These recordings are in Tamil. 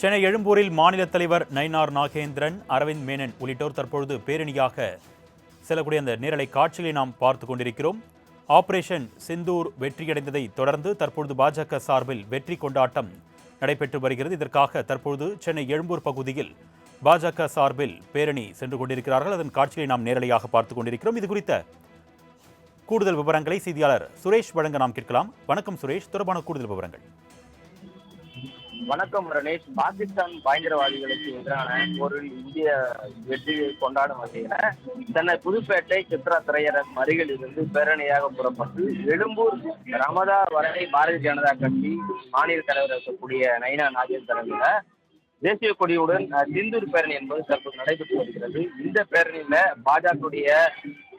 சென்னை எழும்பூரில் மாநில தலைவர் நயினார் நாகேந்திரன் அரவிந்த் மேனன் உள்ளிட்டோர் தற்பொழுது பேரணியாக செல்லக்கூடிய அந்த நேரலை காட்சிகளை நாம் பார்த்து கொண்டிருக்கிறோம். ஆபரேஷன் சிந்தூர் வெற்றியடைந்ததை தொடர்ந்து தற்பொழுது பாஜக சார்பில் வெற்றி கொண்டாட்டம் நடைபெற்று வருகிறது. இதற்காக தற்பொழுது சென்னை எழும்பூர் பகுதியில் பாஜக சார்பில் பேரணி சென்று கொண்டிருக்கிறார்கள். அதன் காட்சிகளை நாம் நேரலையாக பார்த்து கொண்டிருக்கிறோம். இது குறித்த கூடுதல் விவரங்களை செய்தியாளர் சுரேஷ் வழங்க நாம் கேட்கலாம். வணக்கம் சுரேஷ். தொடர்பான கூடுதல் விவரங்கள். வணக்கம் ரணேஷ் பாகிஸ்தான் பயங்கரவாதிகளுக்கு எதிரான போரில் இந்திய வெற்றியை கொண்டாடும் வகையில சென்னை புதுப்பேட்டை சித்ரா திரையரங்கம் அருகில் இருந்து பேரணியாக புறப்பட்டு எழும்பூர் ரமதா வரை பாரதிய ஜனதா கட்சி மாநில தலைவர் இருக்கக்கூடிய நயினா நாகேஷ் தலைமையில தேசிய கொடியுடன் சிந்தூர் பேரணி என்பது தற்போது நடைபெற்று வருகிறது. இந்த பேரணியில பாஜகவுடைய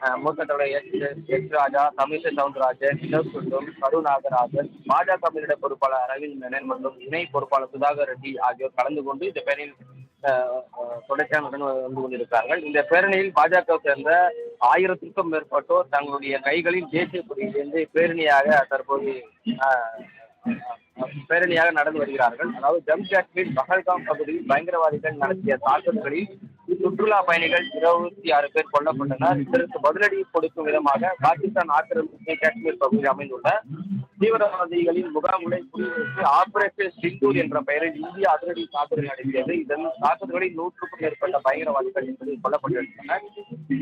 அஹ், மூத்த தலைவர் எஸ் எஸ் ராஜா தமிழிசை சவுந்தரராஜன் இளசுந்தம் கரு நாகராஜன் பாஜக மாநில பொறுப்பாளர் அரவிந்த் மேனன் மற்றும் இணை பொறுப்பாளர் சுதாகர் ரெட்டி ஆகியோர் கலந்து கொண்டு இந்த பேரணியில் அஹ், தொடர்ச்சியாக வந்து கொண்டிருக்கிறார்கள். இந்த பேரணியில் பாஜக சேர்ந்த ஆயிரத்திற்கும் மேற்பட்டோர் தங்களுடைய கைகளில் தேசிய கொடியிலிருந்து பேரணியாக தற்போது பேரணியாக நடந்து வருகிறார்கள். அதாவது ஜம்மு காஷ்மீர் பஹல்காம் பகுதியில் பயங்கரவாதிகள் நடத்திய தாக்குதல்களில் சுற்றுலா பயணிகள் இருபத்தி ஆறு பேர் கொல்லப்பட்டனர். இதற்கு பதிலடி கொடுக்கும் விதமாக பாகிஸ்தான் ஆக்கிரமிப்பு காஷ்மீர் பகுதியில் அமைந்துள்ள தீவிரவாதிகளின் முகாம்களை குறிவைத்து ஆபரேஷன் சிந்தூர் என்ற பெயரில் இந்திய அதிரடி தாக்குதல் நடத்தியது. இதன் தாக்குதல்களில் நூற்றுக்கும் மேற்பட்ட பயங்கரவாதிகள் என்பது கொல்லப்பட்டிருந்தனர்.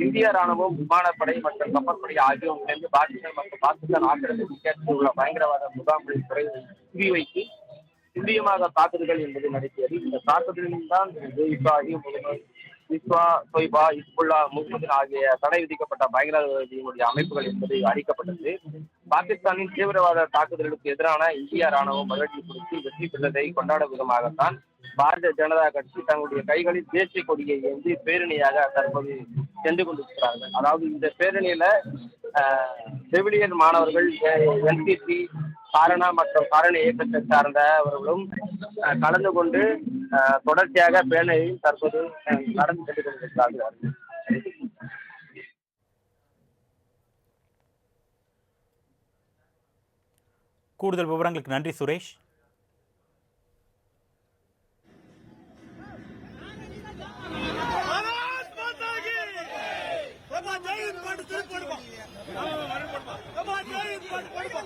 இந்திய ராணுவம் விமானப்படை மற்றும் கப்பற்படை ஆகியோர் இணைந்து பாகிஸ்தான் மற்றும் பாகிஸ்தான் ஆக்கிரமிப்பு காஷ்மீர் உள்ள பயங்கரவாத முகாம்களை குறிவைத்து துல்லியமாக தாக்குதல்கள் என்பது நடத்தியது. இந்த தாக்குதலில் தான் இஸ்ராஹி முதல்வர் இஸ்வா தொய்பா இஸ்புல்லா முகமது ஆகிய தடை விதிக்கப்பட்ட பயங்கரவாதிகளுடைய அமைப்புகள் என்பது அறிக்கப்பட்டது பாகிஸ்தானின் தீவிரவாத தாக்குதலுக்கு எதிரான இந்திய ராணுவம் பதிலடி குறித்து வெற்றி பெற்றதை கொண்டாடும் விதமாகத்தான் பாரதிய ஜனதா கட்சி தங்களுடைய கைகளில் தேசிய கொடியை ஏந்தி பேரணியாக தற்போது சென்று கொண்டிருக்கிறார்கள். அதாவது இந்த பேரணியில செவிலியர் மாணவர்கள் என்சிசி காரணா மற்றும் காரண இயக்கத்தை சார்ந்தவர்களும் அவர்களும் கலந்து கொண்டு தொடர்ச்சியாக பேனையும் தற்போது நடந்து சென்று கொண்டிருக்கிறார்கள். கூடுதல் விவரங்களுக்கு நன்றி சுரேஷ். போட்டு திருப்பி போடுப்பா. போடுப்பா.